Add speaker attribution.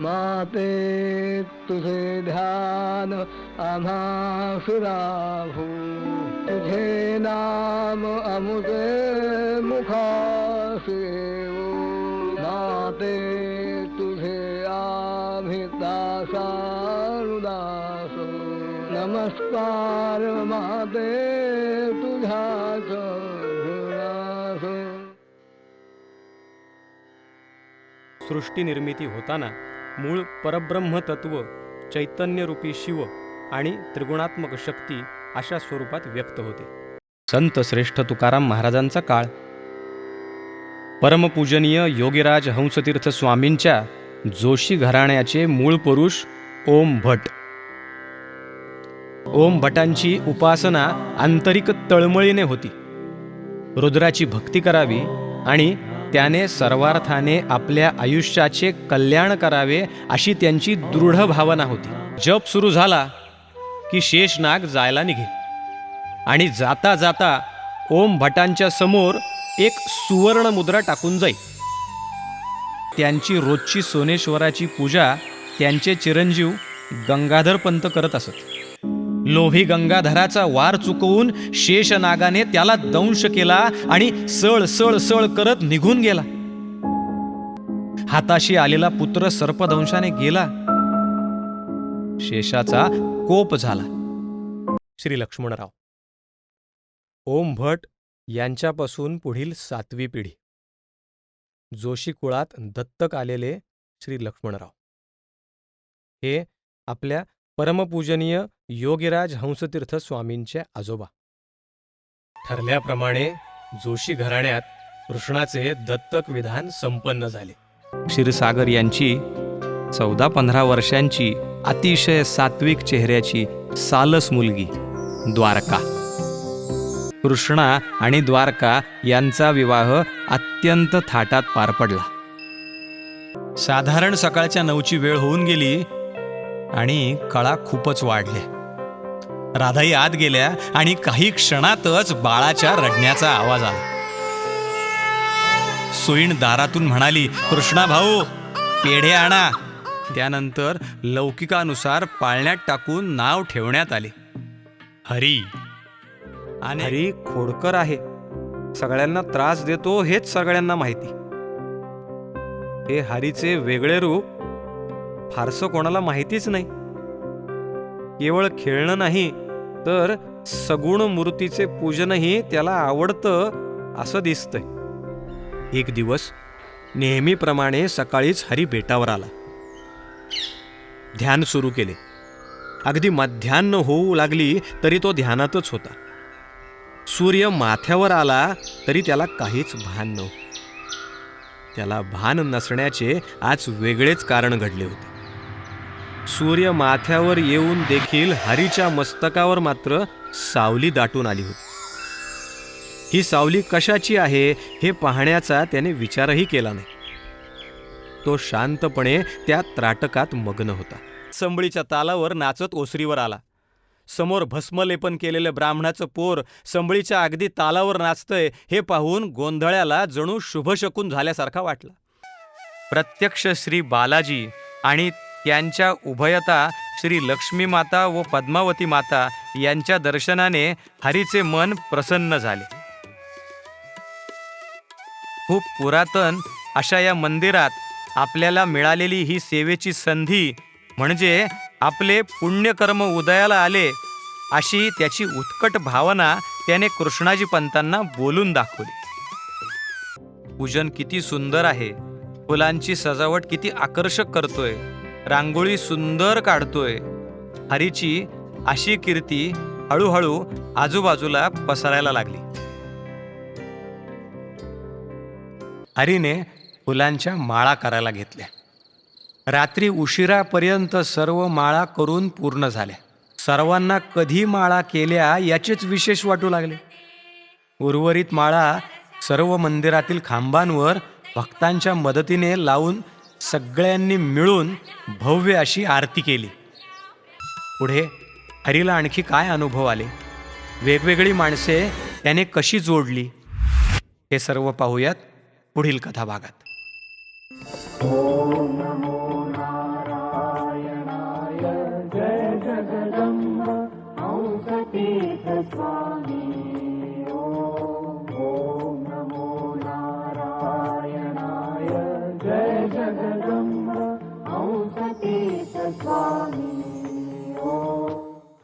Speaker 1: माते तुझे ध्यान आम्हा तुझे नाम अमुते मुखासे माते तुझे आभितासारुदास नमस्कार माते तुझ्याच
Speaker 2: सृष्टी निर्मिती होताना मूळ परब्रह्मतत्व चैतन्यरूपी शिव आणि त्रिगुणात्मक शक्ती अशा स्वरूपात व्यक्त होते. संत श्रेष्ठ तुकाराम महाराजांचा काळ. परमपूजनीय योगीराज हंसतीर्थ स्वामींच्या जोशी घराण्याचे मूळ पुरुष ओम भट. ओम भटांची उपासना आंतरिक तळमळीने होती. रुद्राची भक्ती करावी आणि त्याने सर्वार्थाने आपल्या आयुष्याचे कल्याण करावे अशी त्यांची दृढ भावना होती. जप सुरू झाला की शेषनाग जायला निघे आणि जाता जाता ओम भटांच्या समोर एक सुवर्ण मुद्रा टाकून जाई त्यांची रोजची सोनेश्वराची पूजा त्यांचे चिरंजीव गंगाधर पंत करत असत. लोभी गंगाधराचा वार चुकवून शेषनागाने त्याला दंश केला आणि सळ सळ सळ करत निघून गेला. हाताशी आलेला पुत्र सर्पदंशाने गेला. शेषाचा कोप झाला. श्री लक्ष्मणराव. ओम भट यांच्यापासून पुढील सातवी पिढी. जोशी कुळात दत्तक आलेले श्री लक्ष्मणराव. हे आपल्या परमपूजनीय योगीराज हंसतीर्थ स्वामींचे आजोबा. ठरल्याप्रमाणे जोशी घराण्यात कृष्णाचे दत्तक विधान संपन्न झाले. क्षीरसागर यांची चौदा पंधरा वर्षांची अतिशय सात्विक चेहऱ्याची सालस मुलगी द्वारका. कृष्णा आणि द्वारका यांचा विवाह अत्यंत थाटात पार पडला. साधारण सकाळच्या नऊची वेळ होऊन गेली आणि कळा खूपच वाढल्या राधाई आत गेल्या आणि काही क्षणातच बाळाच्या रडण्याचा आवाज आला. सुईण दारातून म्हणाली कृष्णा भाऊ पेढे आणा. त्यानंतर लौकिकानुसार पाळण्यात टाकून नाव ठेवण्यात आले. हरी. आणि हरी खोडकर आहे. सगळ्यांना त्रास देतो हेच सगळ्यांना माहिती. हे हरीचे वेगळे रूप फारसं कोणाला माहितीच नाही. केवळ खेळणं नाही तर सगुण मूर्तीचे पूजनही त्याला आवडतं असं दिसतंय. एक दिवस नेहमीप्रमाणे सकाळीच हरी बेटावर आला. ध्यान सुरू केले. अगदी मध्यान्न होऊ लागली तरी तो ध्यानातच होता. सूर्य माथ्यावर आला तरी त्याला काहीच भान नव्हतं. त्याला भान नसण्याचे आज वेगळेच कारण घडले होते. सूर्य माथ्यावर येऊन देखील हरीच्या मस्तकावर मात्र सावली दाटून आली होती. ही सावली कशाची आहे हे पाहण्याचा त्याने विचारही केला नाही. तो शांतपणे त्या त्राटकात मग्न होता. संबळीच्या तालावर नाचत ओसरीवर आला. समोर भस्मलेपन केलेलं ब्राह्मणाचं पोर संबळीच्या अगदी तालावर नाचतंय हे पाहून गोंधळ्याला जणू शुभशकून झाल्यासारखा वाटला. प्रत्यक्ष श्री बालाजी आणि यांच्या उभयता श्री लक्ष्मी माता व पद्मावती माता यांच्या दर्शनाने हरीचे मन प्रसन्न झाले. खूप पुरातन अशा या मंदिरात आपल्याला मिळालेली ही सेवेची संधी म्हणजे आपले पुण्यकर्म उदयाला आले अशी त्याची उत्कट भावना त्याने कृष्णाजी पंतांना बोलून दाखवली. पूजन किती सुंदर आहे. फुलांची सजावट किती आकर्षक करतोय. रांगोळी सुंदर काढतोय. हरीची अशी कीर्ती हळूहळू आजूबाजूला पसरायला लागली. हरीने फुलांच्या माळा करायला घेतल्या. रात्री उशिरापर्यंत सर्व माळा करून पूर्ण झाल्या. सर्वांना कधी माळा केल्या याचेच विशेष वाटू लागले. उर्वरित माळा सर्व मंदिरातील खांबांवर भक्तांच्या मदतीने लावून सगळ्यांनी मिळून भव्य अशी आरती केली. पुढे हरीला आणखी काय अनुभव आले? वेगवेगळी माणसे त्याने कशी जोडली? हे सर्व पाहूयात पुढील कथाभागात.